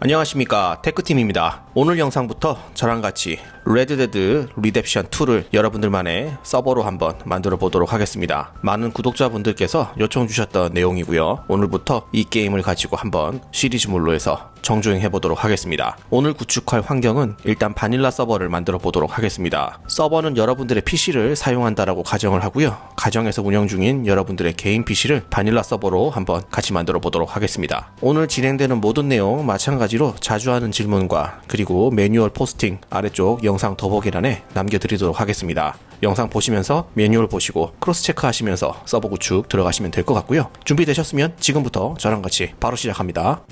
안녕하십니까? 테크팀입니다 오늘 영상부터 저랑 같이 레드데드 리뎀션 2를 여러분들만의 서버로 한번 만들어 보도록 하겠습니다. 많은 구독자분들께서 요청 주셨던 내용이고요. 오늘부터 이 게임을 가지고 한번 시리즈물로 해서 정주행 해 보도록 하겠습니다. 오늘 구축할 환경은 일단 바닐라 서버를 만들어 보도록 하겠습니다. 서버는 여러분들의 PC를 사용한다라고 가정을 하고요. 가정에서 운영 중인 여러분들의 개인 PC를 바닐라 서버로 한번 같이 만들어 보도록 하겠습니다. 오늘 진행되는 모든 내용 마찬가지로 자주 하는 질문과 그리고 매뉴얼 포스팅 아래쪽 영상 더보기란에 남겨드리도록 하겠습니다. 영상 보시면서 매뉴얼 보시고 크로스 체크 하시면서 서버 구축 들어가시면 될 것 같고요. 준비되셨으면 지금부터 저랑 같이 바로 시작합니다.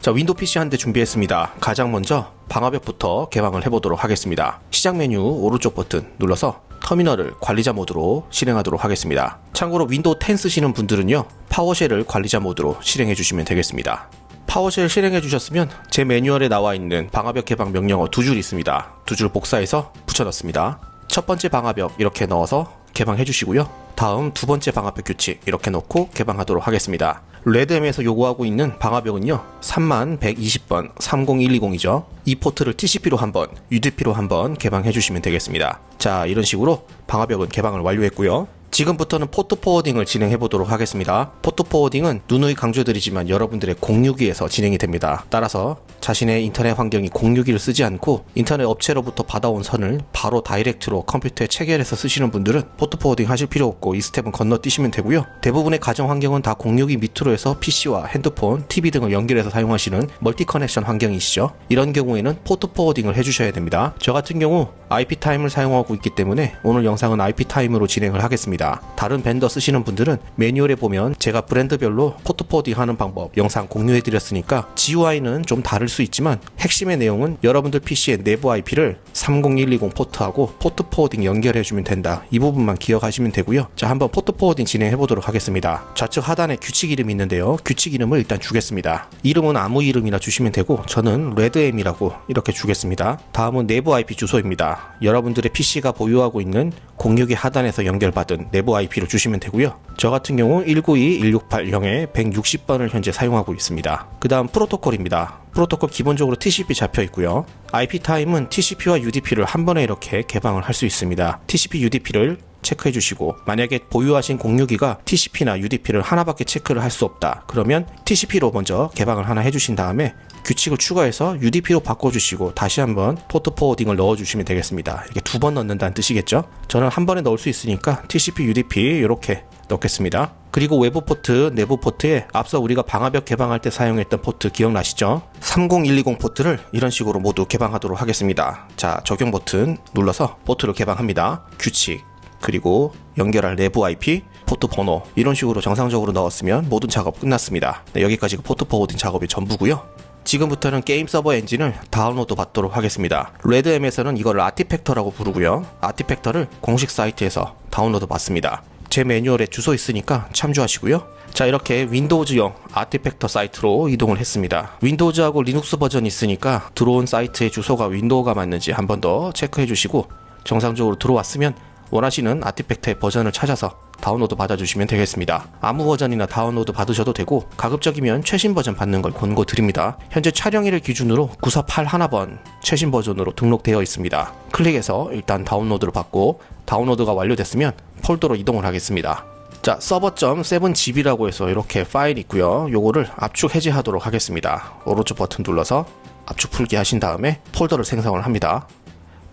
자, 윈도우 PC 한 대 준비했습니다. 가장 먼저 방화벽부터 개방을 해보도록 하겠습니다. 시작 메뉴 오른쪽 버튼 눌러서 터미널을 관리자 모드로 실행하도록 하겠습니다. 참고로 윈도우 10 쓰시는 분들은요, 파워쉘을 관리자 모드로 실행해 주시면 되겠습니다. 파워쉘 실행해 주셨으면 제 매뉴얼에 나와 있는 방화벽 개방 명령어 두 줄 있습니다. 두 줄 복사해서 붙여넣습니다. 첫 번째 방화벽 이렇게 넣어서 개방해 주시고요. 다음 두 번째 방화벽 규칙 이렇게 넣고 개방하도록 하겠습니다. 레드엠에서 요구하고 있는 방화벽은요 3120번 30120이죠 이 포트를 TCP로 한번 UDP로 한번 개방해 주시면 되겠습니다 자 이런 식으로 방화벽은 개방을 완료했고요 지금부터는 포트 포워딩을 진행해 보도록 하겠습니다. 포트 포워딩은 누누이 강조드리지만 여러분들의 공유기에서 진행이 됩니다. 따라서 자신의 인터넷 환경이 공유기를 쓰지 않고 인터넷 업체로부터 받아온 선을 바로 다이렉트로 컴퓨터에 체결해서 쓰시는 분들은 포트 포워딩 하실 필요 없고 이 스텝은 건너뛰시면 되고요. 대부분의 가정 환경은 다 공유기 밑으로 해서 PC와 핸드폰, TV 등을 연결해서 사용하시는 멀티 커넥션 환경이시죠. 이런 경우에는 포트 포워딩을 해주셔야 됩니다. 저 같은 경우 IP 타임을 사용하고 있기 때문에 오늘 영상은 IP 타임으로 진행을 하겠습니다. 다른 벤더 쓰시는 분들은 매뉴얼에 보면 제가 브랜드별로 포트 포워딩 하는 방법 영상 공유해 드렸으니까 GUI는 좀 다를 수 있지만 핵심의 내용은 여러분들 PC의 내부 IP를 30120 포트하고 포트 포워딩 연결해 주면 된다. 이 부분만 기억하시면 되고요. 자, 한번 포트 포워딩 진행해 보도록 하겠습니다. 좌측 하단에 규칙 이름이 있는데요. 규칙 이름을 일단 주겠습니다. 이름은 아무 이름이나 주시면 되고 저는 레드엠이라고 이렇게 주겠습니다. 다음은 내부 IP 주소입니다. 여러분들의 PC가 보유하고 있는 공유기 하단에서 연결받은 내부 IP를 주시면 되고요. 저 같은 경우 192.168.0에 160번을 현재 사용하고 있습니다. 그 다음 프로토콜입니다. 프로토콜 기본적으로 TCP 잡혀 있고요. IP 타임은 TCP와 UDP를 한 번에 이렇게 개방을 할 수 있습니다. TCP UDP를 체크해 주시고 만약에 보유하신 공유기가 TCP나 UDP를 하나밖에 체크를 할 수 없다. 그러면 TCP로 먼저 개방을 하나 해 주신 다음에 규칙을 추가해서 UDP로 바꿔주시고 다시 한번 포트 포워딩을 넣어주시면 되겠습니다. 이게 두 번 넣는다는 뜻이겠죠? 저는 한 번에 넣을 수 있으니까 TCP, UDP 이렇게 넣겠습니다. 그리고 외부 포트, 내부 포트에 앞서 우리가 방화벽 개방할 때 사용했던 포트 기억나시죠? 30120 포트를 이런 식으로 모두 개방하도록 하겠습니다. 자, 적용 버튼 눌러서 포트를 개방합니다. 규칙, 그리고 연결할 내부 IP, 포트 번호 이런 식으로 정상적으로 넣었으면 모든 작업 끝났습니다. 네, 여기까지가 포트 포워딩 작업이 전부고요. 지금부터는 게임 서버 엔진을 다운로드 받도록 하겠습니다. 레드엠에서는 이걸 아티팩터라고 부르고요. 아티팩터를 공식 사이트에서 다운로드 받습니다. 제 매뉴얼에 주소 있으니까 참조하시고요. 자 이렇게 윈도우즈용 아티팩터 사이트로 이동을 했습니다. 윈도우즈하고 리눅스 버전이 있으니까 들어온 사이트의 주소가 윈도우가 맞는지 한 번 더 체크해 주시고 정상적으로 들어왔으면 원하시는 아티팩트의 버전을 찾아서 다운로드 받아주시면 되겠습니다. 아무 버전이나 다운로드 받으셔도 되고 가급적이면 최신 버전 받는 걸 권고 드립니다. 현재 촬영일을 기준으로 9481번 최신 버전으로 등록되어 있습니다. 클릭해서 일단 다운로드를 받고 다운로드가 완료됐으면 폴더로 이동을 하겠습니다. 자, 서버.7gb라고 해서 이렇게 파일이 있고요. 요거를 압축 해제하도록 하겠습니다. 오른쪽 버튼 눌러서 압축 풀기 하신 다음에 폴더를 생성을 합니다.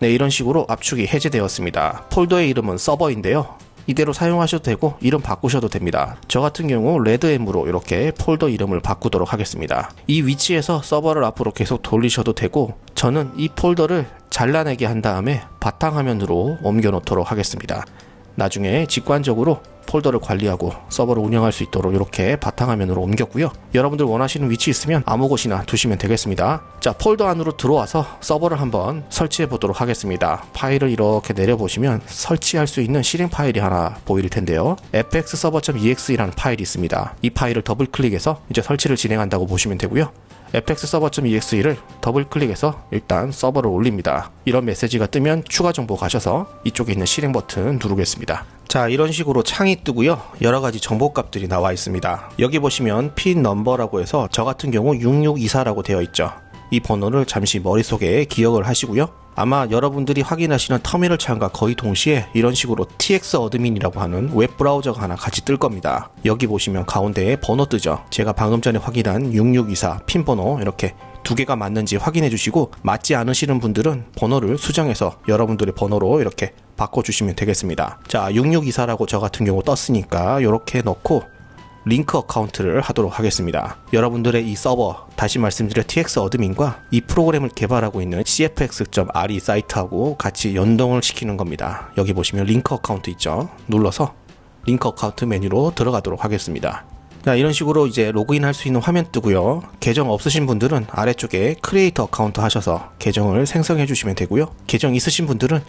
네, 이런 식으로 압축이 해제되었습니다. 폴더의 이름은 서버인데요. 이대로 사용하셔도 되고 이름 바꾸셔도 됩니다. 저 같은 경우 레드엠으로 이렇게 폴더 이름을 바꾸도록 하겠습니다. 이 위치에서 서버를 앞으로 계속 돌리셔도 되고 저는 이 폴더를 잘라내게 한 다음에 바탕화면으로 옮겨 놓도록 하겠습니다. 나중에 직관적으로 폴더를 관리하고 서버를 운영할 수 있도록 이렇게 바탕화면으로 옮겼고요. 여러분들 원하시는 위치 있으면 아무 곳이나 두시면 되겠습니다. 자, 폴더 안으로 들어와서 서버를 한번 설치해 보도록 하겠습니다. 파일을 이렇게 내려보시면 설치할 수 있는 실행 파일이 하나 보일 텐데요. fxserver.exe라는 파일이 있습니다. 이 파일을 더블 클릭해서 이제 설치를 진행한다고 보시면 되고요. fxserver.exe를 더블 클릭해서 일단 서버를 올립니다. 이런 메시지가 뜨면 추가 정보 가셔서 이쪽에 있는 실행 버튼 누르겠습니다. 자 이런 식으로 창이 뜨고요 여러 가지 정보 값들이 나와 있습니다 여기 보시면 핀 넘버라고 해서 저 같은 경우 6624라고 되어 있죠 이 번호를 잠시 머릿속에 기억을 하시고요. 아마 여러분들이 확인하시는 터미널 창과 거의 동시에 이런 식으로 TX 어드민이라고 하는 웹 브라우저가 하나 같이 뜰 겁니다. 여기 보시면 가운데에 번호 뜨죠? 제가 방금 전에 확인한 6624 핀 번호 이렇게 두 개가 맞는지 확인해 주시고 맞지 않으시는 분들은 번호를 수정해서 여러분들의 번호로 이렇게 바꿔주시면 되겠습니다. 자, 6624라고 저 같은 경우 떴으니까 이렇게 넣고 링크 어카운트를 하도록 하겠습니다. 여러분들의 이 서버, 다시 말씀드려 TX 어드민과 이 프로그램을 개발하고 있는 cfx.re 사이트하고 같이 연동을 시키는 겁니다. 여기 보시면 링크 어카운트 있죠? 눌러서 링크 어카운트 메뉴로 들어가도록 하겠습니다. 자, 이런 식으로 이제 로그인 할 수 있는 화면 뜨고요. 계정 없으신 분들은 아래쪽에 크리에이터 어카운트 하셔서 계정을 생성해 주시면 되고요. 계정 있으신 분들은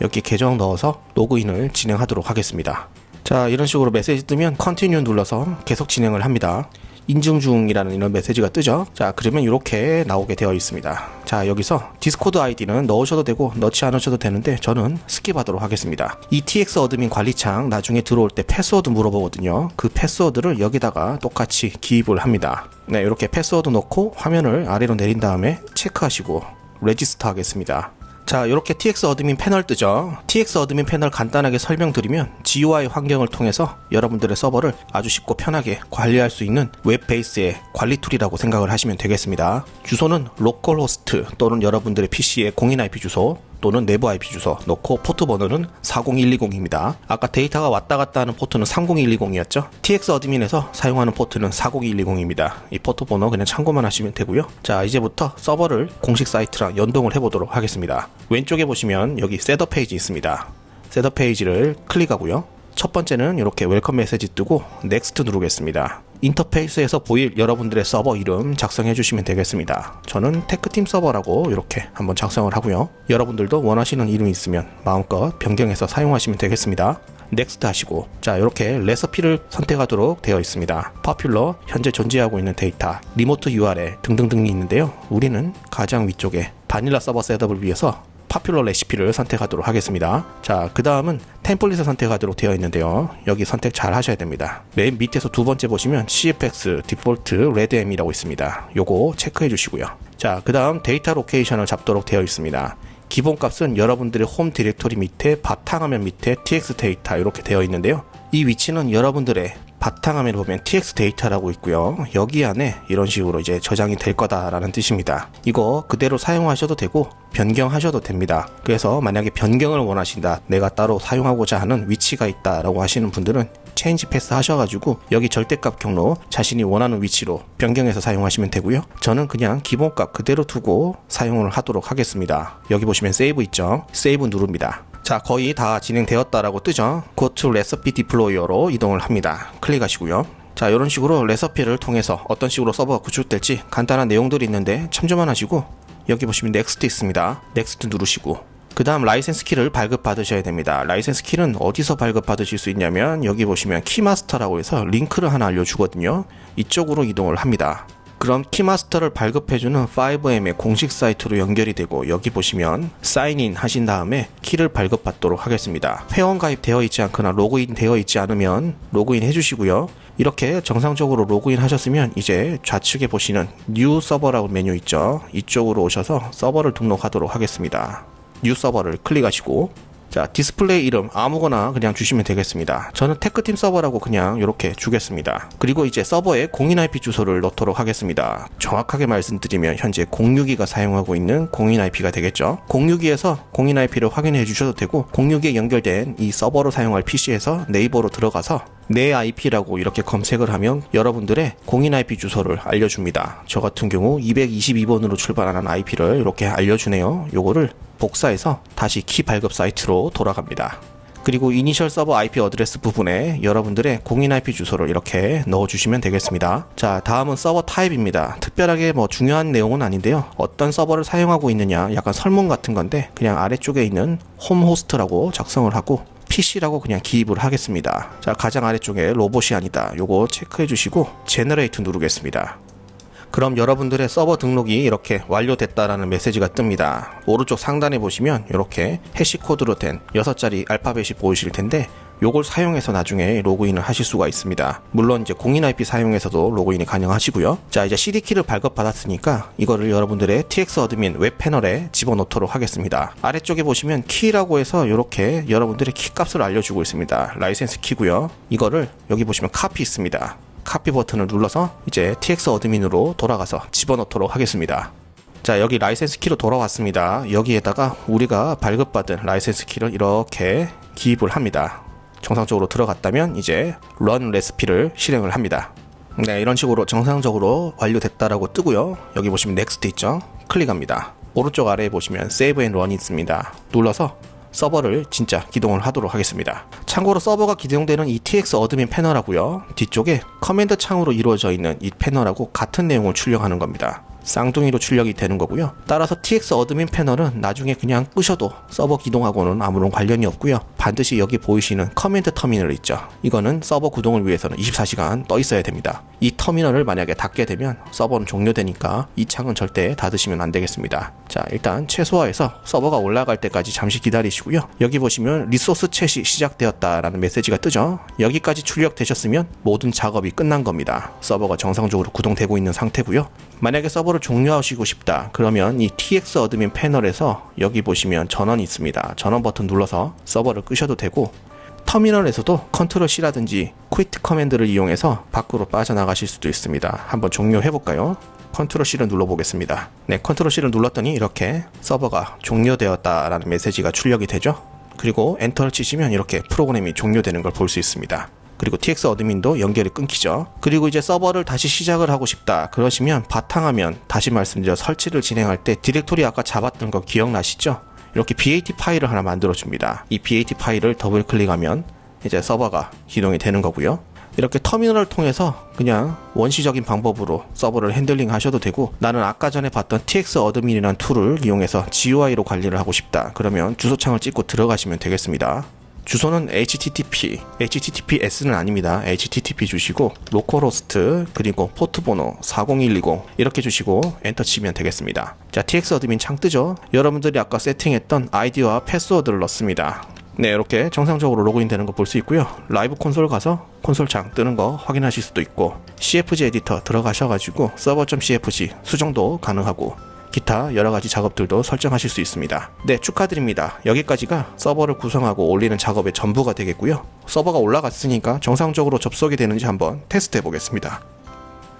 여기 계정 넣어서 로그인을 진행하도록 하겠습니다. 자, 이런 식으로 메시지 뜨면 컨티뉴 눌러서 계속 진행을 합니다. 인증 중이라는 이런 메시지가 뜨죠. 자, 그러면 이렇게 나오게 되어 있습니다. 자, 여기서 디스코드 아이디는 넣으셔도 되고 넣지 않으셔도 되는데 저는 스킵하도록 하겠습니다. 이 TX 어드민 관리창 나중에 들어올 때 패스워드 물어보거든요. 그 패스워드를 여기다가 똑같이 기입을 합니다. 네, 이렇게 패스워드 넣고 화면을 아래로 내린 다음에 체크하시고 레지스터 하겠습니다. 자, 이렇게 TX 어드민 패널 뜨죠. TX 어드민 패널 간단하게 설명드리면 GUI 환경을 통해서 여러분들의 서버를 아주 쉽고 편하게 관리할 수 있는 웹 베이스의 관리 툴이라고 생각을 하시면 되겠습니다. 주소는 로컬 호스트 또는 여러분들의 PC의 공인 IP 주소 또는 내부 IP 주소 넣고 포트 번호는 40120입니다. 아까 데이터가 왔다 갔다 하는 포트는 30120이었죠. TX 어드민에서 사용하는 포트는 40120입니다. 이 포트 번호 그냥 참고만 하시면 되고요. 자, 이제부터 서버를 공식 사이트랑 연동을 해보도록 하겠습니다. 왼쪽에 보시면 여기 셋업 페이지 있습니다. 셋업 페이지를 클릭하고요. 첫 번째는 이렇게 웰컴 메시지 뜨고 넥스트 누르겠습니다. 인터페이스에서 보일 여러분들의 서버 이름 작성해 주시면 되겠습니다. 저는 테크팀 서버라고 이렇게 한번 작성을 하고요. 여러분들도 원하시는 이름이 있으면 마음껏 변경해서 사용하시면 되겠습니다. 넥스트 하시고 자 이렇게 레시피를 선택하도록 되어 있습니다. 파퓰러 현재 존재하고 있는 데이터 리모트 URL 등등등이 있는데요. 우리는 가장 위쪽에 바닐라 서버 셋업을 위해서 파퓰러 레시피를 선택하도록 하겠습니다. 자, 그 다음은 템플릿을 선택하도록 되어 있는데요. 여기 선택 잘 하셔야 됩니다. 맨 밑에서 두 번째 보시면 CFX 디폴트 레드엠이라고 있습니다. 요거 체크해 주시고요. 자, 그 다음 데이터 로케이션을 잡도록 되어 있습니다. 기본값은 여러분들의 홈 디렉토리 밑에 바탕화면 밑에 tx 데이터 이렇게 되어 있는데요. 이 위치는 여러분들의 바탕화면에 보면 tx 데이터라고 있고요. 여기 안에 이런 식으로 이제 저장이 될 거다라는 뜻입니다. 이거 그대로 사용하셔도 되고 변경하셔도 됩니다. 그래서 만약에 변경을 원하신다, 내가 따로 사용하고자 하는 위치가 있다라고 하시는 분들은 체인지 패스 하셔가지고 여기 절대값 경로 자신이 원하는 위치로 변경해서 사용하시면 되고요. 저는 그냥 기본값 그대로 두고 사용을 하도록 하겠습니다. 여기 보시면 세이브 있죠? 세이브 누릅니다. 자 거의 다 진행되었다라고 뜨죠. Go to Recipe Deployer로 이동을 합니다. 클릭하시고요. 자 이런 식으로 레시피를 통해서 어떤 식으로 서버가 구축될지 간단한 내용들이 있는데 참조만 하시고 여기 보시면 넥스트 있습니다. 넥스트 누르시고 그 다음 라이센스 키를 발급 받으셔야 됩니다. 라이센스 키는 어디서 발급 받으실 수 있냐면 여기 보시면 키마스터라고 해서 링크를 하나 알려주거든요. 이쪽으로 이동을 합니다 그럼 키마스터를 발급해주는 5M의 공식 사이트로 연결이 되고 여기 보시면 사인인 하신 다음에 키를 발급받도록 하겠습니다. 회원 가입되어 있지 않거나 로그인 되어 있지 않으면 로그인 해주시고요. 이렇게 정상적으로 로그인 하셨으면 이제 좌측에 보시는 뉴 서버라고 메뉴 있죠. 이쪽으로 오셔서 서버를 등록하도록 하겠습니다. 뉴 서버를 클릭하시고 자, 디스플레이 이름 아무거나 그냥 주시면 되겠습니다. 저는 테크팀 서버라고 그냥 이렇게 주겠습니다. 그리고 이제 서버에 공인 IP 주소를 넣도록 하겠습니다. 정확하게 말씀드리면 현재 062가 사용하고 있는 공인 IP가 되겠죠. 062에서 공인 IP를 확인해 주셔도 되고 062에 연결된 이 서버로 사용할 PC에서 네이버로 들어가서 내 IP라고 이렇게 검색을 하면 여러분들의 공인 IP 주소를 알려줍니다. 저 같은 경우 222번으로 출발하는 IP를 이렇게 알려주네요. 요거를 복사해서 다시 키 발급 사이트로 돌아갑니다. 그리고 이니셜 서버 IP 어드레스 부분에 여러분들의 공인 IP 주소를 이렇게 넣어주시면 되겠습니다. 자, 다음은 서버 타입입니다. 특별하게 뭐 중요한 내용은 아닌데요. 어떤 서버를 사용하고 있느냐, 약간 설문 같은 건데, 그냥 아래쪽에 있는 홈 호스트라고 작성을 하고, PC라고 그냥 기입을 하겠습니다. 자, 가장 아래쪽에 로봇이 아니다. 요거 체크해 주시고, 제너레이트 누르겠습니다. 그럼 여러분들의 서버 등록이 이렇게 완료됐다라는 메시지가 뜹니다. 오른쪽 상단에 보시면 이렇게 해시 코드로 된 6자리 알파벳이 보이실 텐데 요걸 사용해서 나중에 로그인을 하실 수가 있습니다. 물론 이제 공인 IP 사용해서도 로그인이 가능하시고요. 자, 이제 CD키를 발급받았으니까 이거를 여러분들의 TX 어드민 웹 패널에 집어넣도록 하겠습니다. 아래쪽에 보시면 키라고 해서 이렇게 여러분들의 키 값을 알려주고 있습니다. 라이센스 키고요. 이거를 여기 보시면 카피 있습니다. 카피 버튼을 눌러서 이제 TX 어드민으로 돌아가서 집어넣도록 하겠습니다. 자 여기 라이센스 키로 돌아왔습니다. 여기에다가 우리가 발급받은 라이센스 키를 이렇게 기입을 합니다. 정상적으로 들어갔다면 이제 런 레시피를 실행을 합니다. 네, 이런 식으로 정상적으로 완료됐다라고 뜨고요. 여기 보시면 넥스트 있죠? 클릭합니다. 오른쪽 아래에 보시면 세이브 앤 런이 있습니다. 눌러서 서버를 진짜 기동을 하도록 하겠습니다. 참고로 서버가 기동되는 이 TX 어드민 패널하고요. 뒤쪽에 커맨드 창으로 이루어져 있는 이 패널하고 같은 내용을 출력하는 겁니다. 쌍둥이로 출력이 되는 거고요. 따라서 TX 어드민 패널은 나중에 그냥 끄셔도 서버 기동하고는 아무런 관련이 없고요. 반드시 여기 보이시는 커맨드 터미널 있죠. 이거는 서버 구동을 위해서는 24시간 떠 있어야 됩니다. 이 터미널을 만약에 닫게 되면 서버는 종료되니까 이 창은 절대 닫으시면 안 되겠습니다. 자, 일단 최소화해서 서버가 올라갈 때까지 잠시 기다리시고요. 여기 보시면 리소스 챗이 시작되었다라는 메시지가 뜨죠. 여기까지 출력되셨으면 모든 작업이 끝난 겁니다. 서버가 정상적으로 구동되고 있는 상태고요. 만약에 서버 를 종료하시고 싶다. 그러면 이 TX 어드민 패널에서 여기 보시면 전원이 있습니다. 전원 버튼 눌러서 서버를 끄셔도 되고 터미널에서도 컨트롤 C라든지 퀴트 커맨드를 이용해서 밖으로 빠져나가실 수도 있습니다. 한번 종료해 볼까요? 컨트롤 C를 눌러 보겠습니다. 네 컨트롤 C를 눌렀더니 이렇게 서버가 종료되었다라는 메시지가 출력이 되죠? 그리고 엔터를 치시면 이렇게 프로그램이 종료되는 걸 볼 수 있습니다 그리고 TX 어드민도 연결이 끊기죠. 그리고 이제 서버를 다시 시작을 하고 싶다. 그러시면 바탕화면 다시 말씀드려 설치를 진행할 때 디렉토리 아까 잡았던 거 기억나시죠? 이렇게 BAT 파일을 하나 만들어 줍니다. 이 BAT 파일을 더블 클릭하면 이제 서버가 기동이 되는 거고요. 이렇게 터미널을 통해서 그냥 원시적인 방법으로 서버를 핸들링 하셔도 되고 나는 아까 전에 봤던 TX 어드민이라는 툴을 이용해서 GUI로 관리를 하고 싶다. 그러면 주소창을 찍고 들어가시면 되겠습니다. 주소는 http, https는 아닙니다. http 주시고 로컬호스트 그리고 포트 번호 40120 이렇게 주시고 엔터 치면 되겠습니다. 자, TX 어드민 창 뜨죠? 여러분들이 아까 세팅했던 아이디와 패스워드를 넣습니다. 네, 이렇게 정상적으로 로그인 되는 거 볼 수 있고요. 라이브 콘솔 가서 콘솔 창 뜨는 거 확인하실 수도 있고 CFG 에디터 들어가셔가지고 서버.cfg 수정도 가능하고 기타 여러 가지 작업들도 설정하실 수 있습니다. 네, 축하드립니다. 여기까지가 서버를 구성하고 올리는 작업의 전부가 되겠고요. 서버가 올라갔으니까 정상적으로 접속이 되는지 한번 테스트 해보겠습니다.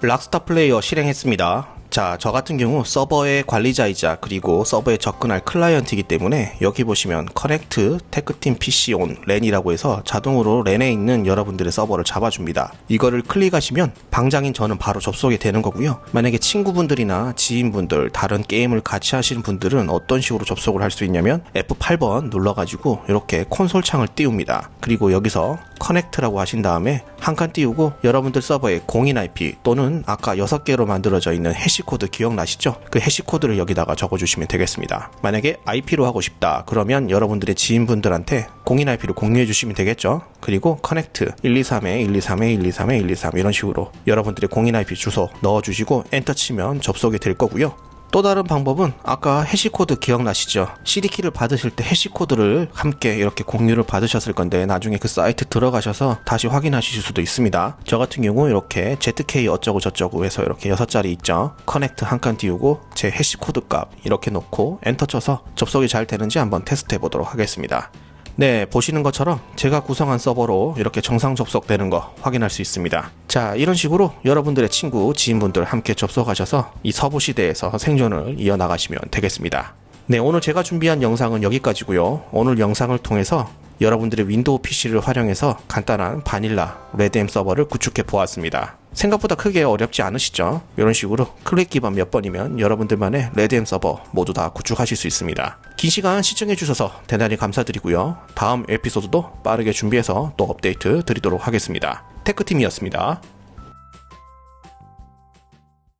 락스타 플레이어 실행했습니다. 자, 저 같은 경우 서버의 관리자이자 그리고 서버에 접근할 클라이언트이기 때문에 여기 보시면 커넥트 테크팀 PC 온 랜이라고 해서 자동으로 랜에 있는 여러분들의 서버를 잡아줍니다. 이거를 클릭하시면 방장인 저는 바로 접속이 되는 거고요. 만약에 친구분들이나 지인분들 다른 게임을 같이 하시는 분들은 어떤 식으로 접속을 할 수 있냐면 F8번 눌러가지고 이렇게 콘솔 창을 띄웁니다. 그리고 여기서 커넥트라고 하신 다음에 한 칸 띄우고 여러분들 서버에 공인 IP 또는 아까 6개로 만들어져 있는 해시 코드 기억나시죠? 그 해시 코드를 여기다가 적어주시면 되겠습니다. 만약에 IP로 하고 싶다 그러면 여러분들의 지인분들한테 공인 IP를 공유해 주시면 되겠죠? 그리고 커넥트 123에 123에 123에 123 이런 식으로 여러분들의 공인 IP 주소 넣어주시고 엔터 치면 접속이 될 거고요. 또 다른 방법은 아까 해시코드 기억나시죠? CD키를 받으실 때 해시코드를 함께 이렇게 공유를 받으셨을 건데 나중에 그 사이트 들어가셔서 다시 확인하실 수도 있습니다. 저 같은 경우 이렇게 ZK 어쩌고 저쩌고 해서 이렇게 6자리 있죠? 커넥트 한 칸 띄우고 제 해시코드 값 이렇게 놓고 엔터 쳐서 접속이 잘 되는지 한번 테스트 해보도록 하겠습니다. 네, 보시는 것처럼 제가 구성한 서버로 이렇게 정상 접속되는 거 확인할 수 있습니다. 자, 이런 식으로 여러분들의 친구, 지인분들 함께 접속하셔서 이 서부 시대에서 생존을 이어나가시면 되겠습니다. 네, 오늘 제가 준비한 영상은 여기까지고요. 오늘 영상을 통해서 여러분들의 윈도우 PC를 활용해서 간단한 바닐라 레드엠 서버를 구축해 보았습니다. 생각보다 크게 어렵지 않으시죠? 이런 식으로 클릭 기반 몇 번이면 여러분들만의 레드엠 서버 모두 다 구축하실 수 있습니다. 긴 시간 시청해 주셔서 대단히 감사드리고요. 다음 에피소드도 빠르게 준비해서 또 업데이트 드리도록 하겠습니다. 테크팀이었습니다.